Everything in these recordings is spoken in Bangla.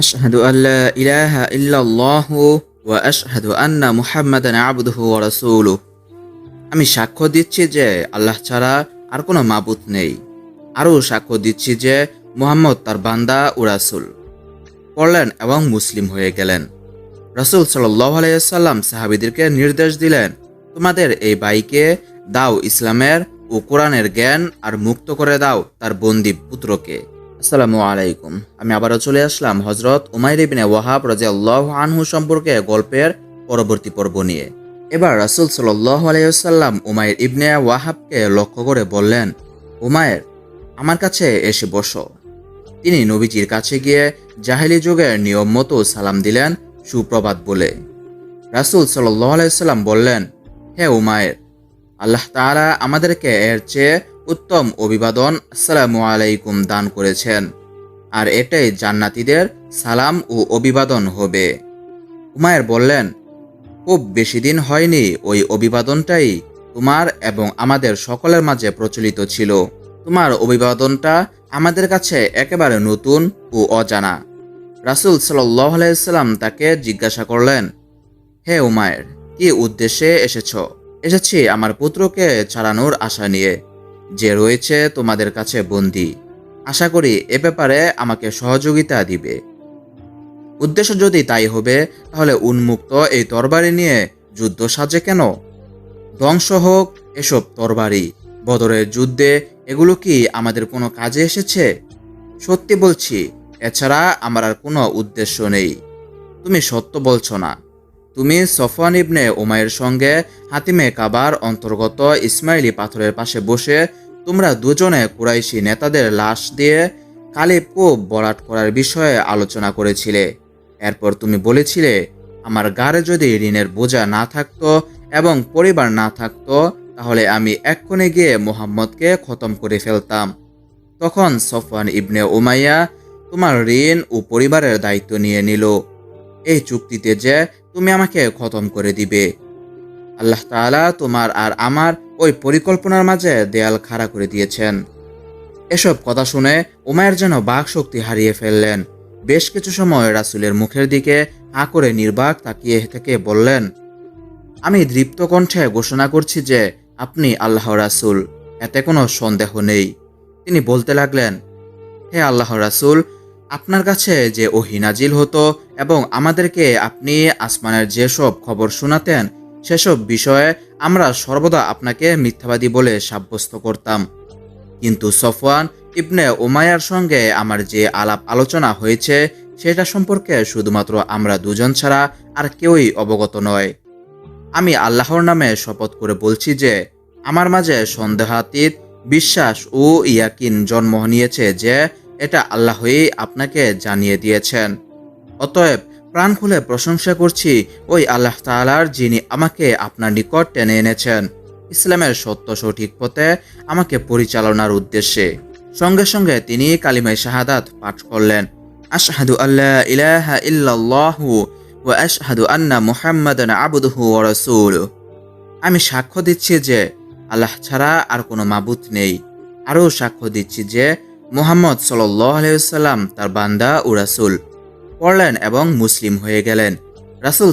আশহাদু আল্লা ইলাহা ইল্লাল্লাহ ওয়া আশহাদু আন্না মুহাম্মাদান আবদুহু ওয়া রাসূলুহু আমি সাক্ষ্য দিচ্ছি যে আল্লাহ ছাড়া আর কোনো মাবুত নেই। আরও সাক্ষ্য দিচ্ছি যে মুহাম্মদ তার বান্দা ও রাসুল। পড়লেন এবং মুসলিম হয়ে গেলেন। রাসুল সাল্লাহ আলাইসাল্লাম সাহাবিদেরকে নির্দেশ দিলেন, তোমাদের এই বাইকে দাও ইসলামের ও কোরআনের জ্ঞান আর মুক্ত করে দাও তার বন্দী পুত্রকে। আসসালামু আলাইকুম। আমি আবারও চলে আসলাম হজরত উমাইর ইবিনে ওয়াহাব রাজা আল্লাহ আনহু সম্পর্কে গল্পের পরবর্তী পর্ব নিয়ে। এবার রাসুল সাল্লাহ আলাইসাল্লাম উমাইর ইবনে ওয়াহাবকে লক্ষ্য করে বললেন উমায়ের আমার কাছে এসে বসো। তিনি নবীজির কাছে গিয়ে জাহেলি যুগের নিয়ম মতো সালাম দিলেন, সুপ্রভাত বলে। রাসুল সাল্লাহ আলাইসাল্লাম বললেন, হে উমায়ের আল্লাহ তাআলা আমাদেরকে এর চেয়ে উত্তম অভিবাদন আসসালামু আলাইকুম দান করেছেন। আর এটাই জান্নাতীদের সালাম ও অভিবাদন হবে। উমায়ের বললেন, খুব বেশি দিন হয়নি ওই অভিবাদনটাই তোমার এবং আমাদের সকলের মাঝে প্রচলিত ছিল। তোমার অভিবাদনটা আমাদের কাছে একেবারে নতুন ও অজানা। রাসুল আলাইসাল্লাম তাকে জিজ্ঞাসা করলেন, হে উমায়ের কি উদ্দেশ্যে এসেছ? এসেছি আমার পুত্রকে ছাড়ানোর আশা নিয়ে। যে রয়েছে তোমাদের কাছে বন্দি, আশা করি এ ব্যাপারে আমাকে সহযোগিতা দিবে। উদ্দেশ্য যদি তাই হবে, তাহলে উন্মুক্ত এই তরবারি নিয়ে যুদ্ধ সাজে কেন? ধ্বংস হোক এসব তরবারি, বদরের যুদ্ধে এগুলো কি আমাদের কোনো কাজে এসেছে? সত্যি বলছি, এছাড়া আমার আর কোনো উদ্দেশ্য নেই। তুমি সত্য বলছো না। তুমি সফওয়ান ইবনে ওমায়ের সঙ্গে হাতিমে কাবার অন্তর্গত ইসমাইলি পাথরের পাশে বসে তোমরা দুজনে কুরাইশি নেতাদের লাশ দিয়ে কালিবকো বরাট করার বিষয়ে আলোচনা করেছিলে। এরপর তুমি বলেছিলে, আমার গাড়ে যদি ঋণের বোঝা না থাকতো এবং পরিবার না থাকতো, তাহলে আমি এক্ষণে গিয়ে মোহাম্মদকে খতম করে ফেলতাম। তখন সফওয়ান ইবনে উমাইয়া তোমার ঋণ ও পরিবারের দায়িত্ব নিয়ে নিল। এই চুক্তিতে যে তুমি আমাকে খতম করে দিবে। আল্লাহ তাআলা তোমার আর আমার ওই পরিকল্পনার মাঝে দেয়াল খাড়া করে দিয়েছেন। এসব কথা শুনে উমায়ের যেন বাক শক্তি হারিয়ে ফেললেন। বেশ কিছু সময় রাসুলের মুখের দিকে হাঁ করে নির্বাক তাকিয়ে থেকে বললেন, আমি দৃপ্ত কণ্ঠে ঘোষণা করছি যে আপনি আল্লাহ রাসুল, এতে কোনো সন্দেহ নেই। তিনি বলতে লাগলেন, হে আল্লাহ রাসুল আপনার কাছে যে ওহি নাজিল হতো এবং আমাদেরকে আপনি আসমানের যেসব খবর শোনাতেন, সেসব বিষয়ে আমরা সর্বদা আপনাকে মিথ্যাবাদী বলে সাব্যস্ত করতাম। কিন্তু সফওয়ান ইবনে ওমায়ার সঙ্গে আমার যে আলাপ আলোচনা হয়েছে, সেটা সম্পর্কে শুধুমাত্র আমরা দুজন ছাড়া আর কেউই অবগত নয়। আমি আল্লাহর নামে শপথ করে বলছি যে, আমার মাঝে সন্দেহাতীত, বিশ্বাস ও ইয়াকিন জন্ম নিয়েছে যে এটা আল্লাহই আপনাকে জানিয়ে দিয়েছেন। অতএব প্রাণ খুলে প্রশংসা করছি ওই আল্লাহ তাআলার যিনি আমাকে আপনার নিকট টেনে এনেছেন। ইসলামের সত্য সঠিক পথে আমাকে পরিচালনার উদ্দেশ্যে। সঙ্গে সঙ্গে তিনি কালিমায় শাহাদাত পাঠ করলেন। আশহাদু আল্লাহ ইলাহা ইল্লাল্লাহু ওয়া আশহাদু আন্না মুহাম্মাদান আবদুহু ওয়া রাসূলুহু। আমি সাক্ষ্য দিচ্ছি যে আল্লাহ ছাড়া আর কোনো মাবুত নেই। আরও সাক্ষ্য দিচ্ছি যে মুহাম্মদ আলাইসাল্লাম তার বান্দা ও রাসুল পড়লেন এবং মুসলিম হয়ে গেলেন। রাসুল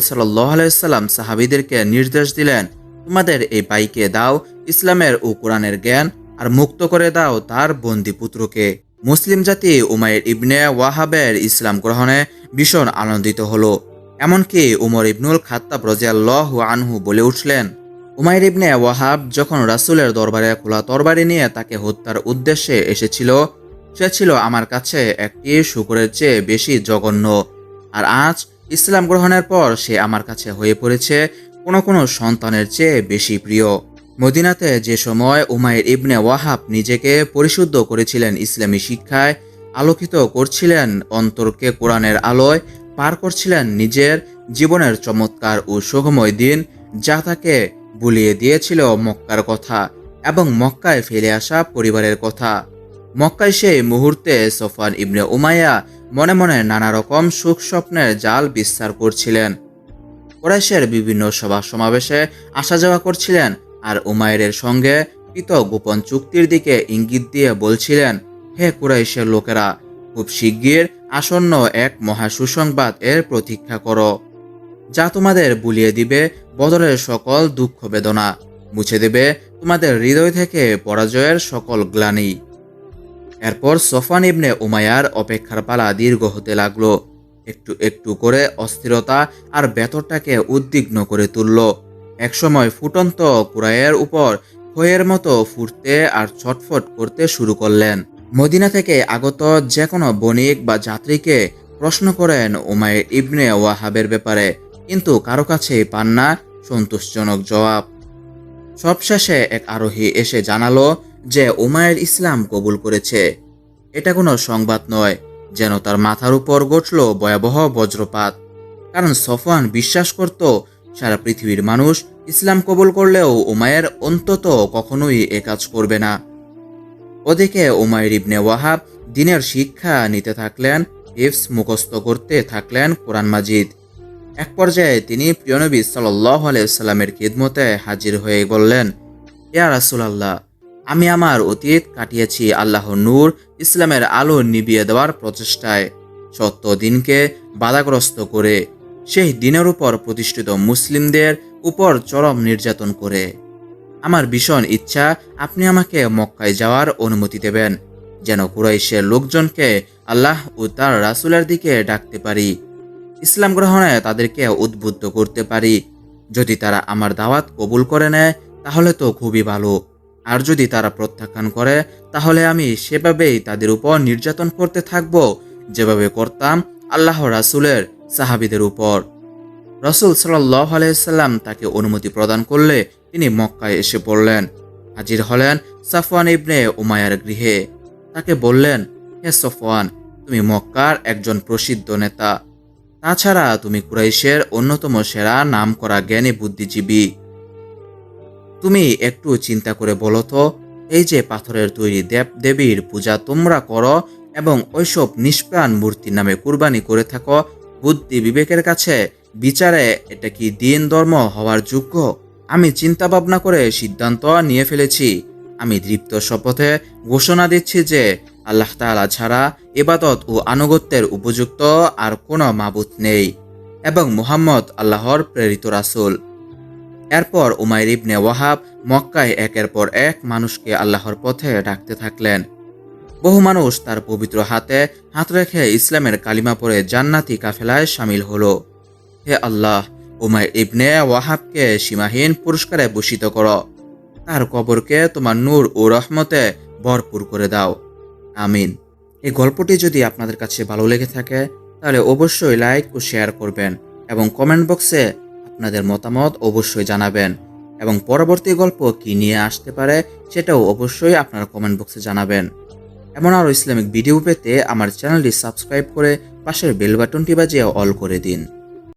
আলাইসাল্লাম সাহাবিদেরকে নির্দেশ দিলেন, তোমাদের এই বাইকে দাও, ইসলামের ও কোরআনের জ্ঞান, আর মুক্ত করে দাও তার বন্দি পুত্রকে। মুসলিম জাতি উমায়ের ইবনে ওয়াহাবের ইসলাম গ্রহণে ভীষণ আনন্দিত হলো। এমনকি উমর ইবনুল খাত্তাব রাজিয়াল্লাহ আনহু বলে উঠলেন, উমাইর ইবনে ওয়াহাব যখন রাসুলের দরবারে খোলা তরবারি নিয়ে তাকে হত্যার উদ্দেশ্যে এসেছিল সে ছিল আমার কাছে একটি শুকুরের চেয়ে বেশি জঘন্য। আর আজ ইসলাম গ্রহণের পর সে আমার কাছে হয়ে পড়েছে কোনো কোনো সন্তানের চেয়ে বেশি প্রিয়। মদিনাতে যে সময় উমাইর ইবনে ওয়াহাব নিজেকে পরিশুদ্ধ করেছিলেন ইসলামী শিক্ষায়, আলোকিত করছিলেন অন্তরকে কোরআনের আলোয়, পার করছিলেন নিজের জীবনের চমৎকার ও সুখময় দিন, যা তাকে বুলিয়ে দিয়েছিল মক্কার কথা এবং মক্কায় ফেলে আসা পরিবারের কথা। মক্কায় সেই মুহূর্তে সোফান ইবনে উমাইয়া মনে মনে নানা রকম সুখ স্বপ্নের জাল বিস্তার করছিলেন। কোরাইশের বিভিন্ন সভা সমাবেশে আসা যাওয়া করছিলেন আর উমায়ের সঙ্গে কৃত গোপন চুক্তির দিকে ইঙ্গিত দিয়ে বলছিলেন, হে কুরাইশের লোকেরা, খুব শিগগির আসন্ন এক মহা সুসংবাদ এর প্রতীক্ষা করো, যা তোমাদের বুলিয়ে দিবে বদরের সকল দুঃখ বেদনা, মুছে দেবে তোমাদের হৃদয় থেকে পরাজয়ের সকল গ্লানি। এরপর সোফান ইবনে উমায়ার অপেক্ষার পালা দীর্ঘ হতে লাগল। একটু একটু করে অস্থিরতা আর বেতরটাকে উদ্বিগ্ন করে তুলল। একসময় ফুটন্ত কুরাইয়ের উপর ক্ষয়ের মতো ফুটতে আর ছটফট করতে শুরু করলেন। মদিনা থেকে আগত যে কোনো বণিক বা যাত্রীকে প্রশ্ন করেন উমায়ের ইবনে ওয়াহাবের ব্যাপারে, কিন্তু কারও কাছেই পান না সন্তোষজনক জবাব। সবশেষে এক আরোহী এসে জানালো যে উমায়ের ইসলাম কবুল করেছে। এটা কোনো সংবাদ নয়, যেন তার মাথার উপর ঘটল ভয়াবহ বজ্রপাত। কারণ সফওয়ান বিশ্বাস করত, সারা পৃথিবীর মানুষ ইসলাম কবুল করলেও উমায়ের অন্তত কখনোই এ কাজ করবে না। ওদিকে উমায়ের ইবনে ওয়াহাব দিনের শিক্ষা নিতে থাকলেন হিফস মুখস্থ করতে থাকলেন কোরআন মাজিদ। এক পর্যায়ে তিনি প্রিয়নবী সাল্লাহ আলাইসাল্লামের খিদমতে হাজির হয়ে বললেন, ইয়া রাসুলাল্লাহ আমি আমার অতীত কাটিয়েছি আল্লাহর নূর, ইসলামের আলো নিবিয়ে দেওয়ার প্রচেষ্টায়। সত্য দিনকে বাধাগ্রস্ত করে, সেই দিনের উপর প্রতিষ্ঠিত মুসলিমদের উপর চরম নির্যাতন করে। আমার ভীষণ ইচ্ছা আপনি আমাকে মক্কায় যাওয়ার অনুমতি দেবেন, যেন কুরাইশের লোকজনকে আল্লাহ ও তার রাসুলের দিকে ডাকতে পারি। ইসলাম গ্রহণে তাদেরকে উদ্বুদ্ধ করতে পারি। যদি তারা আমার দাওয়াত কবুল করে নেয়, তাহলে তো খুবই ভালো। আর যদি তারা প্রত্যাখ্যান করে, তাহলে আমি সেভাবেই তাদের উপর নির্যাতন করতে থাকব, যেভাবে করতাম আল্লাহ রাসুলের সাহাবিদের উপর। রসুল সাল্লাহ আলাইসাল্লাম তাকে অনুমতি প্রদান করলে তিনি মক্কায় এসে পড়লেন। হাজির হলেন সাফওয়ান ইবনে উমায়ার গৃহে। তাকে বললেন, হে সফওয়ান, তুমি মক্কার একজন প্রসিদ্ধ নেতা। তাছাড়া তুমি কুরাইশের অন্যতম সেরা নাম করা জ্ঞানী বুদ্ধিজীবী। তুমি একটু চিন্তা করে বলো তো, এই যে পাথরের তৈরি দেব, দেবীর পূজা তোমরা করো এবং ওইসব নিষ্প্রাণ মূর্তির নামে কুরবানি করে থাকো, বুদ্ধি বিবেকের কাছে বিচারে এটা কি দিন ধর্ম হওয়ার যোগ্য? আমি চিন্তা ভাবনা করে সিদ্ধান্ত নিয়ে ফেলেছি। আমি দৃপ্ত শপথে ঘোষণা দিচ্ছি যে আল্লাহ তাআলা ছাড়া এবাদত ও আনুগত্যের উপযুক্ত আর কোনো মাবুত নেই এবং মুহাম্মদ আল্লাহর প্রেরিত রাসূল। এরপর উমাইর ইবনে ওয়াহাব মক্কায় একের পর এক মানুষকে আল্লাহর পথে ডাকতে থাকলেন। বহু মানুষ তার পবিত্র হাতে হাত রেখে ইসলামের কালিমা পড়ে জান্নাতি কাফেলায় সামিল হলো। হে আল্লাহ, উমাইর ইবনে ওয়াহাবকে সীমাহীন পুরস্কারে ভূষিত করো। তার কবরকে তোমার নূর ও রহমতে ভরপুর করে দাও। আমিন। এই গল্পটি যদি আপনাদের কাছে ভালো লেগে থাকে, তাহলে অবশ্যই লাইক ও শেয়ার করবেন এবং কমেন্ট বক্সে আপনাদের মতামত অবশ্যই জানাবেন। এবং পরবর্তী গল্প কি নিয়ে আসতে পারে সেটাও অবশ্যই আপনারা কমেন্ট বক্সে জানাবেন। এমন আরও ইসলামিক ভিডিও পেতে আমার চ্যানেলটি সাবস্ক্রাইব করে পাশের বেল বাটনটি বাজিয়ে অল করে দিন।